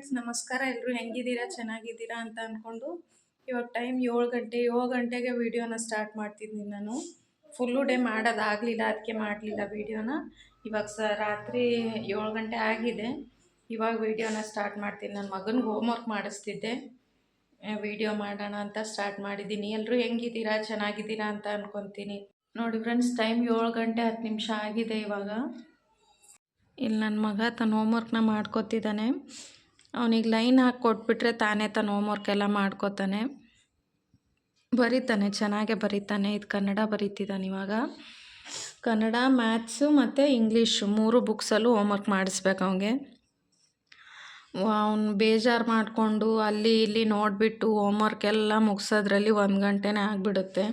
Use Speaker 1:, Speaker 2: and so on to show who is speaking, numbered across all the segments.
Speaker 1: Friends, ನಮಸ್ಕಾರ. ಎಲ್ಲರೂ ಹೆಂಗಿದ್ದೀರಾ? ಚೆನ್ನಾಗಿದ್ದೀರಾ ಅಂತ ಅಂದ್ಕೊಂಡು ಇವಾಗ ಟೈಮ್ ಏಳು ಗಂಟೆ, ಏಳು ಗಂಟೆಗೆ ವೀಡಿಯೋನ ಸ್ಟಾರ್ಟ್ ಮಾಡ್ತಿದ್ದೀನಿ ನಾನು. ಫುಲ್ಲು ಡೇ ಮಾಡೋದಾಗಲಿಲ್ಲ ಅದಕ್ಕೆ ಮಾಡಲಿಲ್ಲ ವೀಡಿಯೋನ. ಇವಾಗ ಸ ರಾತ್ರಿ ಏಳು ಗಂಟೆ ಆಗಿದೆ. ಇವಾಗ ವೀಡಿಯೋನ ಸ್ಟಾರ್ಟ್ ಮಾಡ್ತೀನಿ. ನನ್ನ ಮಗನಿಗೆ ಹೋಮ್ವರ್ಕ್ ಮಾಡಿಸ್ತಿದ್ದೆ. ವೀಡಿಯೋ ಮಾಡೋಣ ಅಂತ ಸ್ಟಾರ್ಟ್ ಮಾಡಿದ್ದೀನಿ. ಎಲ್ಲರೂ ಹೆಂಗಿದ್ದೀರಾ? ಚೆನ್ನಾಗಿದ್ದೀರಾ ಅಂತ ಅಂದ್ಕೊತೀನಿ ನೋಡಿ ಫ್ರೆಂಡ್ಸ್, ಟೈಮ್ ಏಳು ಗಂಟೆ ಹತ್ತು ನಿಮಿಷ ಆಗಿದೆ ಇವಾಗ. ಇಲ್ಲಿ ನನ್ನ ಮಗ ತನ್ನ ಹೋಮ್ವರ್ಕ್ನ ಮಾಡ್ಕೊತಿದ್ದಾನೆ. ಅವನಿಗೆ ಲೈನ್ ಹಾಕಿ ಕೊಟ್ಬಿಟ್ರೆ ತಾನೇ ತಾನು ಹೋಮ್ವರ್ಕ್ ಎಲ್ಲ ಮಾಡ್ಕೋತಾನೆ. ಬರೀತಾನೆ, ಚೆನ್ನಾಗೆ ಬರೀತಾನೆ. ಇದು ಕನ್ನಡ ಬರೀತಿದ್ದಾನೆ ಇವಾಗ. ಕನ್ನಡ ಮ್ಯಾಥ್ಸು ಮತ್ತು ಇಂಗ್ಲೀಷು ಮೂರು ಬುಕ್ಸಲ್ಲೂ ಹೋಮ್ವರ್ಕ್ ಮಾಡಿಸ್ಬೇಕು ಅವನಿಗೆ. ಅವ್ನು ಬೇಜಾರು ಮಾಡಿಕೊಂಡು ಅಲ್ಲಿ ಇಲ್ಲಿ ನೋಡಿಬಿಟ್ಟು ಹೋಮ್ವರ್ಕ್ ಎಲ್ಲ ಮುಗಿಸೋದ್ರಲ್ಲಿ ಒಂದು ಗಂಟೆನೇ ಆಗಿಬಿಡುತ್ತೆ.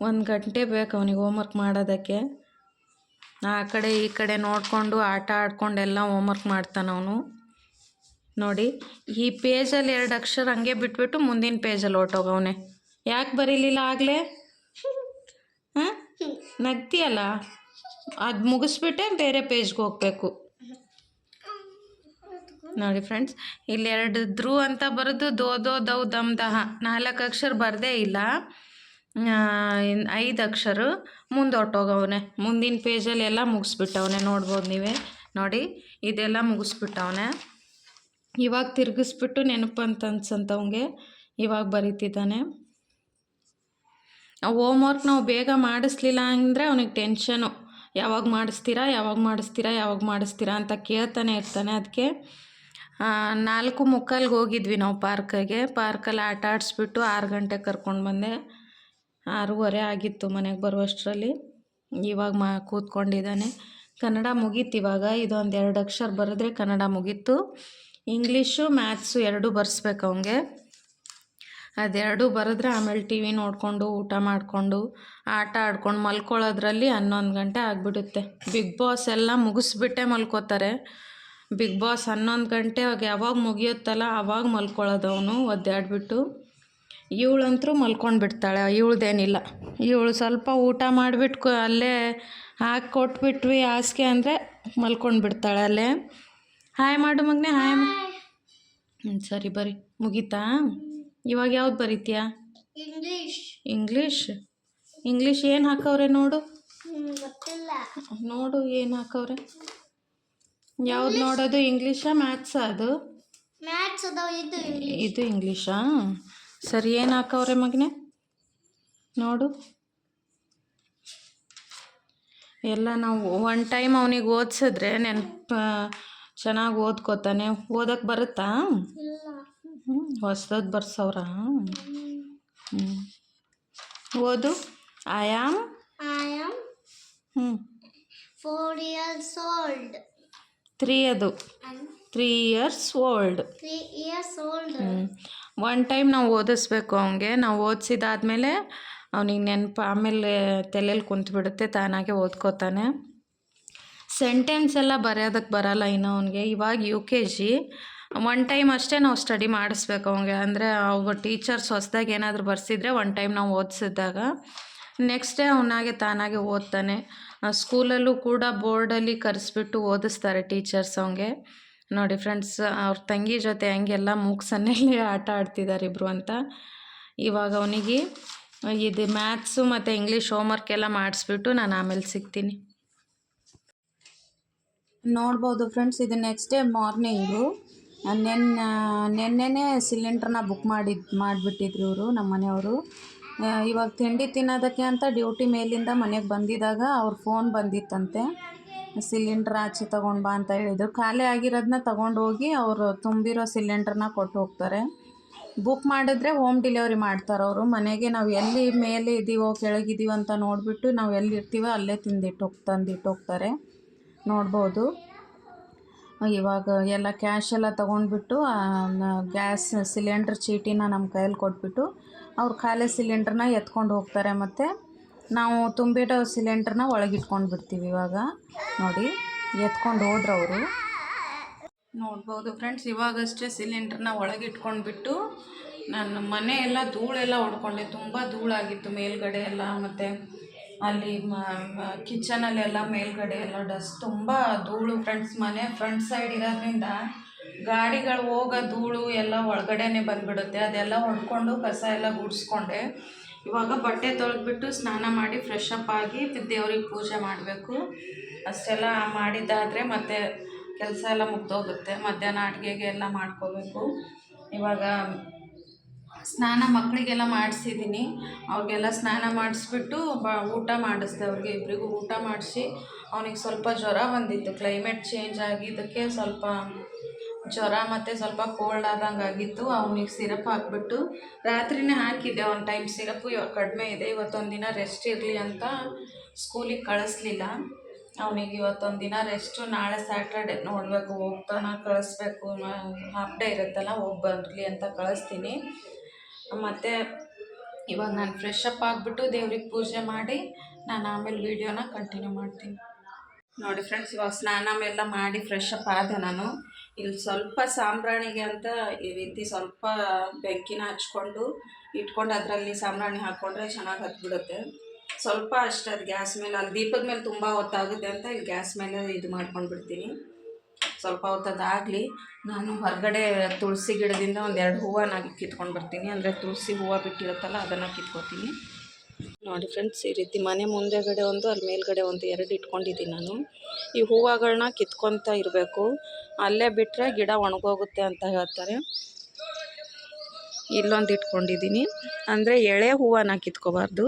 Speaker 1: ಒಂದು ಗಂಟೆ ಬೇಕು ಅವನಿಗೆ ಹೋಮ್ವರ್ಕ್ ಮಾಡೋದಕ್ಕೆ. ಆ ಕಡೆ ಈ ಕಡೆ ನೋಡಿಕೊಂಡು, ಆಟ ಆಡ್ಕೊಂಡು ಎಲ್ಲ ಹೋಮ್ವರ್ಕ್ ಮಾಡ್ತಾನೆ ಅವನು. ನೋಡಿ, ಈ ಪೇಜಲ್ಲಿ ಎರಡು ಅಕ್ಷರ ಹಂಗೆ ಬಿಟ್ಬಿಟ್ಟು ಮುಂದಿನ ಪೇಜಲ್ಲಿ ಹೊಟ್ಟೋಗವನೆ ಯಾಕೆ ಬರೀಲಿಲ್ಲ ಆಗಲೇ? ಹಾಂ ನಗ್ತೀಯಲ್ಲ? ಅದು ಮುಗಿಸ್ಬಿಟ್ಟೆ ಬೇರೆ ಪೇಜ್ಗೆ ಹೋಗಬೇಕು. ನೋಡಿ ಫ್ರೆಂಡ್ಸ್ ಇಲ್ಲಿ ಎರಡು ಧ್ರು ಅಂತ ಬರೆದು ದೋ ದೋ, ದೌ, ದಮ್, ದಹ ನಾಲ್ಕು ಅಕ್ಷರ ಬರದೇ ಇಲ್ಲ. ಐದು ಅಕ್ಷರ ಮುಂದೆ ಹೊಟ್ಟೋಗವನೆ ಮುಂದಿನ ಪೇಜಲ್ಲಿ ಎಲ್ಲ ಮುಗಿಸ್ಬಿಟ್ಟವನೆ, ನೋಡ್ಬೋದು ನೀವೇ. ನೋಡಿ, ಇದೆಲ್ಲ ಮುಗಿಸ್ಬಿಟ್ಟವನೆ. ಇವಾಗ ತಿರುಗಿಸ್ಬಿಟ್ಟು ನೆನಪು ಅಂತ ಅನ್ಸಂತವಂಗೆ ಇವಾಗ ಬರೀತಿದ್ದಾನೆ. ಹೋಮ್ವರ್ಕ್ ನಾವು ಬೇಗ ಮಾಡಿಸ್ಲಿಲ್ಲ ಅಂದರೆ ಅವನಿಗೆ ಟೆನ್ಷನು ಯಾವಾಗ ಮಾಡಿಸ್ತೀರಾ ಯಾವಾಗ ಮಾಡಿಸ್ತೀರಾ ಯಾವಾಗ ಮಾಡಿಸ್ತೀರಾ ಅಂತ ಕೇಳ್ತಾನೆ ಇರ್ತಾನೆ ಅದಕ್ಕೆ ನಾಲ್ಕು ಮುಕ್ಕಾಲ್ಗೆ ಹೋಗಿದ್ವಿ ನಾವು ಪಾರ್ಕಿಗೆ. ಪಾರ್ಕಲ್ಲಿ ಆಟ ಆಡಿಸ್ಬಿಟ್ಟು ಆರು ಗಂಟೆಗೆ ಕರ್ಕೊಂಡು ಬಂದೆ. ಆರೂವರೆ ಆಗಿತ್ತು ಮನೆಗೆ ಬರುವಷ್ಟರಲ್ಲಿ. ಇವಾಗ ಮಾ, ಕೂತ್ಕೊಂಡಿದ್ದಾನೆ. ಕನ್ನಡ ಮುಗೀತು ಇವಾಗ. ಇದೊಂದು ಎರಡು ಅಕ್ಷರ ಬರೆದ್ರೆ ಕನ್ನಡ ಮುಗೀತು. ಇಂಗ್ಲೀಷು, ಮ್ಯಾಥ್ಸು ಎರಡೂ ಬರ್ಸ್ಬೇಕು ಅವನಿಗೆ ಅದೆರಡು ಬರೆದ್ರೆ ಆಮೇಲೆ ಟಿ ವಿ ನೋಡಿಕೊಂಡು, ಊಟ ಮಾಡಿಕೊಂಡು, ಆಟ ಆಡ್ಕೊಂಡು ಮಲ್ಕೊಳ್ಳೋದ್ರಲ್ಲಿ ಹನ್ನೊಂದು ಗಂಟೆ ಆಗಿಬಿಡುತ್ತೆ. ಬಿಗ್ ಬಾಸ್ ಎಲ್ಲ ಮುಗಿಸ್ಬಿಟ್ಟೆ ಮಲ್ಕೋತಾರೆ. ಬಿಗ್ ಬಾಸ್ ಹನ್ನೊಂದು ಗಂಟೆ ಅವಾಗ ಯಾವಾಗ ಮುಗಿಯುತ್ತಲ್ಲ ಆವಾಗ ಮಲ್ಕೊಳ್ಳೋದು ಅವನು ಒದ್ದಾಡ್ಬಿಟ್ಟು. ಇವಳಂತರೂ ಮಲ್ಕೊಂಡು ಬಿಡ್ತಾಳೆ ಇವಳ್ದೇನಿಲ್ಲ. ಇವಳು ಸ್ವಲ್ಪ ಊಟ ಮಾಡಿಬಿಟ್ಟು ಅಲ್ಲೇ ಹಾಕಿ ಕೊಟ್ಬಿಟ್ವಿ ಹಾಸಿಗೆ ಅಂದರೆ ಮಲ್ಕೊಂಡು ಬಿಡ್ತಾಳೆ ಅಲ್ಲೇ. ಹಾಯ್ ಮಾಡು ಮಗನೆ, ಹಾಯ್ ಹ್ಞೂ ಸರಿ ಬರಿ ಮುಗೀತಾ? ಇವಾಗ ಯಾವ್ದು ಬರೀತೀಯಾ?
Speaker 2: ಇಂಗ್ಲಿಷ್
Speaker 1: ಇಂಗ್ಲೀಷ್ ಇಂಗ್ಲೀಷ್ ಏನು ಹಾಕವ್ರೆ ನೋಡು?
Speaker 2: ಗೊತ್ತಿಲ್ಲ.
Speaker 1: ನೋಡು ಏನು ಹಾಕವ್ರೆ. ಯಾವ್ದು ನೋಡೋದು ಇಂಗ್ಲೀಷಾ ಮ್ಯಾಥ್ಸಾ ಅದು?
Speaker 2: ಮ್ಯಾಥ್ಸ್ ಅದಾವ ಇದು
Speaker 1: ಇದು ಇಂಗ್ಲೀಷಾ ಸರಿ ಏನು ಹಾಕವ್ರೆ ಮಗನೇ? ನೋಡು. ಎಲ್ಲ ನಾವು ಒನ್ ಟೈಮ್ ಅವನಿಗೆ ಓದಿಸಿದ್ರೆ ನೆನಪು ಚೆನ್ನಾಗಿ ಓದ್ಕೋತಾನೆ. ಓದಕ್ಕೆ ಬರುತ್ತಾ? ಹ್ಞೂ ಹೊಸ್ದದ್ದು ಬರ್ಸವ್ರ? ಹ್ಞೂ ಓದು. ಐ ಆಮ್
Speaker 2: ಐ ಆಮ್
Speaker 1: ಹ್ಞೂ
Speaker 2: ಫೋರ್ ಇಯರ್ಸ್ ಓಲ್ಡ್
Speaker 1: ತ್ರೀ ಅದು. Three years old
Speaker 2: three years old
Speaker 1: one time ನಾವು ಓದಿಸ್ಬೇಕು ಅವನಿಗೆ. ನಾವು ಓದಿಸಿದಾದ್ಮೇಲೆ ಅವನಿಗೆ ನೆನಪು ಆಮೇಲೆ ತಲೆಯಲ್ಲಿ ಕುಂತ್ಬಿಡುತ್ತೆ ತಾನಾಗೆ ಓದ್ಕೋತಾನೆ. ಸೆಂಟೆನ್ಸ್ ಎಲ್ಲ ಬರೆಯೋದಕ್ಕೆ ಬರಲ್ಲ ಇನ್ನು ಅವನಿಗೆ. ಇವಾಗ U K G one time ಅಷ್ಟೇ ನಾವು ಸ್ಟಡಿ ಮಾಡಿಸ್ಬೇಕು ಅವನಿಗೆ. ಅಂದರೆ ಅವ ಟೀಚರ್ಸ್ ಹೊಸ್ದಾಗಿ ಏನಾದರೂ ಬರ್ಸಿದ್ರೆ ಒನ್ ಟೈಮ್ ನಾವು ಓದಿಸಿದಾಗ ನೆಕ್ಸ್ಟ್ ಡೇ ಅವನಾಗೆ ತಾನಾಗೆ ಓದ್ತಾನೆ. ಸ್ಕೂಲಲ್ಲೂ ಕೂಡ ಬೋರ್ಡಲ್ಲಿ ಕರೆಸ್ಬಿಟ್ಟು ಓದಿಸ್ತಾರೆ ಟೀಚರ್ಸ್ ಅವನಿಗೆ. ನೋಡಿ ಫ್ರೆಂಡ್ಸ್ ಅವ್ರ ತಂಗಿ ಜೊತೆ ಹಂಗೆಲ್ಲ ಮೂಗ್ಸನ್ನಲ್ಲಿ ಆಟ ಆಡ್ತಿದ್ದಾರೆ ಇಬ್ಬರು ಅಂತ. ಇವಾಗ ಅವನಿಗೆ, ಇದು ಮ್ಯಾಥ್ಸು ಮತ್ತು ಇಂಗ್ಲೀಷ್ ಹೋಮ್ವರ್ಕ್ ಎಲ್ಲ ಮಾಡಿಸ್ಬಿಟ್ಟು ನಾನು ಆಮೇಲೆ ಸಿಗ್ತೀನಿ. ನೋಡ್ಬೋದು ಫ್ರೆಂಡ್ಸ್, ಇದು ನೆಕ್ಸ್ಟ್ ಡೇ ಮಾರ್ನಿಂಗು ನೆನ್ನೆ ನೆನ್ನೆನೇ ಸಿಲಿಂಡ್ರನ್ನ ಬುಕ್ ಮಾಡಿದ್, ಮಾಡಿಬಿಟ್ಟಿದ್ರು ಇವರು ನಮ್ಮ ಮನೆಯವರು. ಇವಾಗ ತಿಂಡಿ ತಿನ್ನೋದಕ್ಕೆ ಅಂತ ಡ್ಯೂಟಿ ಮೇಲಿಂದ ಮನೆಗೆ ಬಂದಿದ್ದಾಗ ಅವ್ರ ಫೋನ್ ಬಂದಿತ್ತಂತೆ. ಸಿಲಿಂಡ್ರ್ ಆಚೆ ಬಾ ಅಂತ ಹೇಳಿದ್ರು. ಖಾಲಿ ಆಗಿರೋದನ್ನ ತಗೊಂಡು ಹೋಗಿ ಅವರು ತುಂಬಿರೋ ಸಿಲಿಂಡ್ರನ್ನ ಕೊಟ್ಟು ಹೋಗ್ತಾರೆ. ಬುಕ್ ಮಾಡಿದ್ರೆ ಹೋಮ್ ಡೆಲಿವರಿ ಮಾಡ್ತಾರೆ ಅವರು. ಮನೆಗೆ ನಾವು ಎಲ್ಲಿ ಮೇಲೆ ಇದ್ದೀವೋ ಕೆಳಗಿದ್ದೀವೋ ಅಂತ ನೋಡಿಬಿಟ್ಟು ನಾವು ಎಲ್ಲಿ ಇರ್ತೀವೋ ಅಲ್ಲೇ ತಿಂದಿಟ್ಟು ಹೋಗಿ ತಂದಿಟ್ಟು ಹೋಗ್ತಾರೆ. ನೋಡ್ಬೋದು. ಇವಾಗ ಎಲ್ಲ ಕ್ಯಾಶ್ ಎಲ್ಲ ತೊಗೊಂಡ್ಬಿಟ್ಟು ಗ್ಯಾಸ್ ಸಿಲಿಂಡ್ರ್ ಚೀಟಿನ ನಮ್ಮ ಕೈಯಲ್ಲಿ ಕೊಟ್ಬಿಟ್ಟು, ಅವ್ರು ಖಾಲಿ ಸಿಲಿಂಡ್ರನ್ನ ಎತ್ಕೊಂಡು ಹೋಗ್ತಾರೆ ಮತ್ತು ನಾವು ತುಂಬಿಡೋ ಸಿಲಿಂಡ್ರನ್ನ ಒಳಗಿಟ್ಕೊಂಡು ಬಿಡ್ತೀವಿ ಇವಾಗ. ನೋಡಿ, ಎತ್ಕೊಂಡು ಹೋದ್ರು ಅವರು. ನೋಡ್ಬೋದು ಫ್ರೆಂಡ್ಸ್ ಇವಾಗಷ್ಟೇ ಸಿಲಿಂಡ್ರನ್ನ ಒಳಗಿಟ್ಕೊಂಡ್ಬಿಟ್ಟು ನನ್ನ ಮನೆ ಎಲ್ಲ ಧೂಳೆಲ್ಲ ಹೊಡ್ಕೊಂಡೆ ತುಂಬ ಧೂಳಾಗಿತ್ತು ಮೇಲ್ಗಡೆ ಎಲ್ಲ, ಮತ್ತು ಅಲ್ಲಿ ಕಿಚನಲ್ಲೆಲ್ಲ ಮೇಲ್ಗಡೆ ಎಲ್ಲ ಡಸ್ಟ್ ತುಂಬ ಧೂಳು ಫ್ರೆಂಡ್ಸ್ ಮನೆ ಫ್ರಂಟ್ ಸೈಡ್ ಇರೋದ್ರಿಂದ ಗಾಡಿಗಳು ಹೋಗೋ ಧೂಳು ಎಲ್ಲ ಒಳಗಡೆನೆ ಬಂದ್ಬಿಡುತ್ತೆ. ಅದೆಲ್ಲ ಹೊಡ್ಕೊಂಡು ಕಸ ಎಲ್ಲ ಗುಡಿಸ್ಕೊಂಡೆ. ಇವಾಗ ಬಟ್ಟೆ ತೊಳೆದ್ಬಿಟ್ಟು ಸ್ನಾನ ಮಾಡಿ ಫ್ರೆಶ್ ಅಪ್ ಆಗಿ ದೇವ್ರಿಗೆ ಪೂಜೆ ಮಾಡಬೇಕು. ಅಷ್ಟೆಲ್ಲ ಮಾಡಿದ್ದಾದರೆ ಮತ್ತೆ ಕೆಲಸ ಎಲ್ಲ ಮುಗ್ದೋಗುತ್ತೆ. ಮಧ್ಯಾಹ್ನ ಅಡುಗೆಗೆ ಎಲ್ಲ ಮಾಡ್ಕೋಬೇಕು. ಇವಾಗ ಸ್ನಾನ ಮಕ್ಕಳಿಗೆಲ್ಲ ಮಾಡಿಸಿದ್ದೀನಿ. ಅವ್ರಿಗೆಲ್ಲ ಸ್ನಾನ ಮಾಡಿಸ್ಬಿಟ್ಟು ಬ ಊಟ ಮಾಡಿಸ್ದೆ ಅವ್ರಿಗೆ ಇಬ್ಬರಿಗೂ ಊಟ ಮಾಡಿಸಿ. ಅವನಿಗೆ ಸ್ವಲ್ಪ ಜ್ವರ ಬಂದಿತ್ತು. ಕ್ಲೈಮೇಟ್ ಚೇಂಜ್ ಆಗಿದ್ದಕ್ಕೆ ಸ್ವಲ್ಪ ಜ್ವರ ಮತ್ತು ಸ್ವಲ್ಪ ಕೋಲ್ಡ್ ಆದಂಗೆ ಆಗಿತ್ತು. ಅವನಿಗೆ ಸಿರಪ್ ಹಾಕ್ಬಿಟ್ಟು ರಾತ್ರಿನೇ ಹಾಕಿದ್ದೆ. ಒಂದು ಟೈಮ್ ಸಿರಪ್ಪು ಇವಾಗ ಕಡಿಮೆ ಇದೆ. ಇವತ್ತೊಂದು ದಿನ ರೆಸ್ಟ್ ಇರಲಿ ಅಂತ ಸ್ಕೂಲಿಗೆ ಕಳಿಸ್ಲಿಲ್ಲ. ಅವನಿಗೆ ಇವತ್ತೊಂದು ದಿನ ರೆಸ್ಟು ನಾಳೆ ಸ್ಯಾಟರ್ಡೆ ನೋಡಬೇಕು. ಹೋಗ್ತಾನ, ಕಳಿಸ್ಬೇಕು. ಹಾಫ್ ಡೇ ಇರುತ್ತಲ್ಲ, ಹೋಗಿ ಬರಲಿ ಅಂತ ಕಳಿಸ್ತೀನಿ. ಮತ್ತು ಇವಾಗ ನಾನು ಫ್ರೆಶ್ ಅಪ್ ಆಗಿಬಿಟ್ಟು ದೇವ್ರಿಗೆ ಪೂಜೆ ಮಾಡಿ ನಾನು ಆಮೇಲೆ ವೀಡಿಯೋನ ಕಂಟಿನ್ಯೂ ಮಾಡ್ತೀನಿ. ನೋಡಿ ಫ್ರೆಂಡ್ಸ್ ಇವಾಗ ಸ್ನಾನ ಎಲ್ಲ ಮಾಡಿ ಫ್ರೆಶ್ ಅಪ್ ಆದೆ ನಾನು. ಇಲ್ಲಿ ಸ್ವಲ್ಪ ಸಾಂಬ್ರಾಣಿಗೆ ಅಂತ ಈ ರೀತಿ ಸ್ವಲ್ಪ ಬೆಂಕಿನ ಹಚ್ಕೊಂಡು ಇಟ್ಕೊಂಡು ಅದರಲ್ಲಿ ಸಾಂಬ್ರಾಣಿ ಹಾಕ್ಕೊಂಡ್ರೆ ಚೆನ್ನಾಗಿ ಹತ್ಬಿಡುತ್ತೆ. ಸ್ವಲ್ಪ ಅಷ್ಟೇ ಅದು ಗ್ಯಾಸ್ ಮೇಲೆ, ಅಲ್ಲಿ ದೀಪದ ಮೇಲೆ ತುಂಬ ಹೊತ್ತಾಗುತ್ತೆ ಅಂತ ಇಲ್ಲಿ ಗ್ಯಾಸ್ ಮೇಲೆ ಇದು ಮಾಡ್ಕೊಂಡು ಬಿಡ್ತೀನಿ ಸ್ವಲ್ಪ ಹೊತ್ತದಾಗಲಿ ನಾನು ಹೊರಗಡೆ ತುಳಸಿ ಗಿಡದಿಂದ ಒಂದೆರಡು ಹೂವನ್ನ ಕಿತ್ಕೊಂಡು ಬರ್ತೀನಿ. ಅಂದರೆ ತುಳಸಿ ಹೂವು ಬಿಟ್ಟಿರುತ್ತಲ್ಲ, ಅದನ್ನು ಕಿತ್ಕೊತೀನಿ. ನೋಡಿ ಫ್ರೆಂಡ್ಸ್ ಈ ರೀತಿ ಮನೆ ಮುಂದೆಗಡೆ ಒಂದು, ಅಲ್ಲಿ ಮೇಲ್ಗಡೆ ಒಂದು ಎರಡು ಇಟ್ಕೊಂಡಿದ್ದೀನಿ ನಾನು. ಈ ಹೂವುಗಳನ್ನ ಕಿತ್ಕೊತಾ ಇರಬೇಕು. ಅಲ್ಲೇ ಬಿಟ್ಟರೆ ಗಿಡ ಒಣಗೋಗುತ್ತೆ ಅಂತ ಹೇಳ್ತಾರೆ. ಇಲ್ಲೊಂದು ಇಟ್ಕೊಂಡಿದ್ದೀನಿ. ಅಂದರೆ ಎಳೆ ಹೂವನ್ನ ಕಿತ್ಕೋಬಾರ್ದು.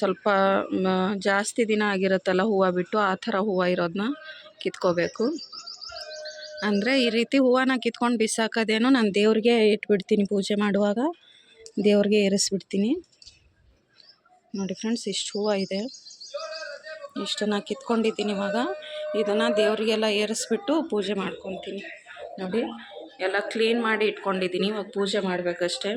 Speaker 1: ಸ್ವಲ್ಪ ಜಾಸ್ತಿ ದಿನ ಆಗಿರುತ್ತಲ್ಲ ಹೂವು ಬಿಟ್ಟು, ಆ ಥರ ಹೂವು ಇರೋದನ್ನ ಕಿತ್ಕೋಬೇಕು. ಅಂದರೆ ಈ ರೀತಿ ಹೂವನ್ನ ಕಿತ್ಕೊಂಡು ಬಿಸಾಕೋದೇನೋ ನಾನು ದೇವ್ರಿಗೆ ಇಟ್ಬಿಡ್ತೀನಿ ಪೂಜೆ ಮಾಡುವಾಗ. ದೇವ್ರಿಗೆ ಏರಿಸ್ಬಿಡ್ತೀನಿ. ನೋಡಿ ಫ್ರೆಂಡ್ಸ್ ಇಷ್ಟು ಹೂವು ಇದೆ. ಇಷ್ಟನ್ನು ಕಿತ್ಕೊಂಡಿದ್ದೀನಿ ಇವಾಗ. ಇದನ್ನು ದೇವರಿಗೆಲ್ಲ ಏರಿಸ್ಬಿಟ್ಟು ಪೂಜೆ ಮಾಡ್ಕೊತೀನಿ. ನೋಡಿ, ಎಲ್ಲ ಕ್ಲೀನ್ ಮಾಡಿ ಇಟ್ಕೊಂಡಿದ್ದೀನಿ. ಇವಾಗ ಪೂಜೆ ಮಾಡಬೇಕಷ್ಟೆ.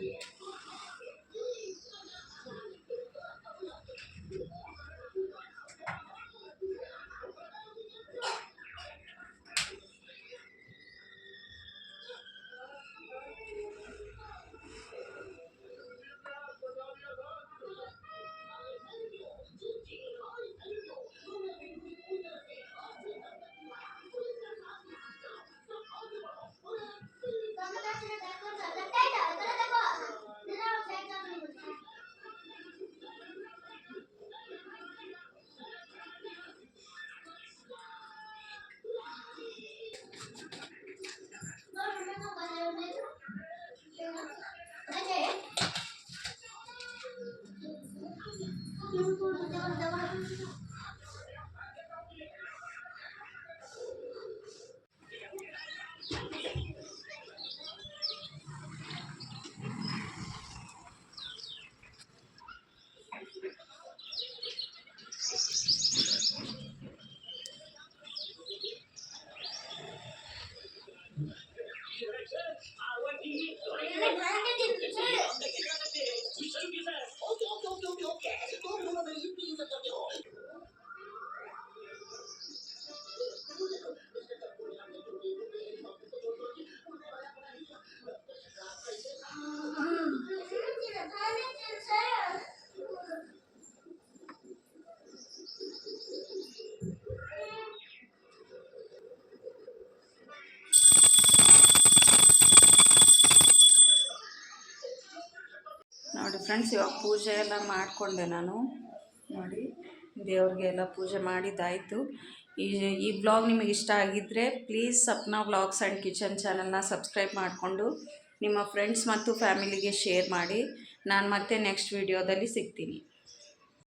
Speaker 1: Yeah. ನೋಡಿ ಫ್ರೆಂಡ್ಸ್, ಇವಾಗ ಪೂಜೆ ಎಲ್ಲ ಮಾಡಿಕೊಂಡೆ ನಾನು. ನೋಡಿ, ದೇವ್ರಿಗೆ ಎಲ್ಲ ಪೂಜೆ ಮಾಡಿದ್ದಾಯಿತು. ಈ ಈ ಬ್ಲಾಗ್ ನಿಮಗೆ ಇಷ್ಟ ಆಗಿದ್ದರೆ please Sapna blogs and kitchen ಚಾನಲ್ನ ಸಬ್ಸ್ಕ್ರೈಬ್ ಮಾಡಿಕೊಂಡು ನಿಮ್ಮ ಫ್ರೆಂಡ್ಸ್ ಮತ್ತು ಫ್ಯಾಮಿಲಿಗೆ ಶೇರ್ ಮಾಡಿ. ನಾನು ಮತ್ತೆ ನೆಕ್ಸ್ಟ್ ವಿಡಿಯೋದಲ್ಲಿ ಸಿಗ್ತೀನಿ.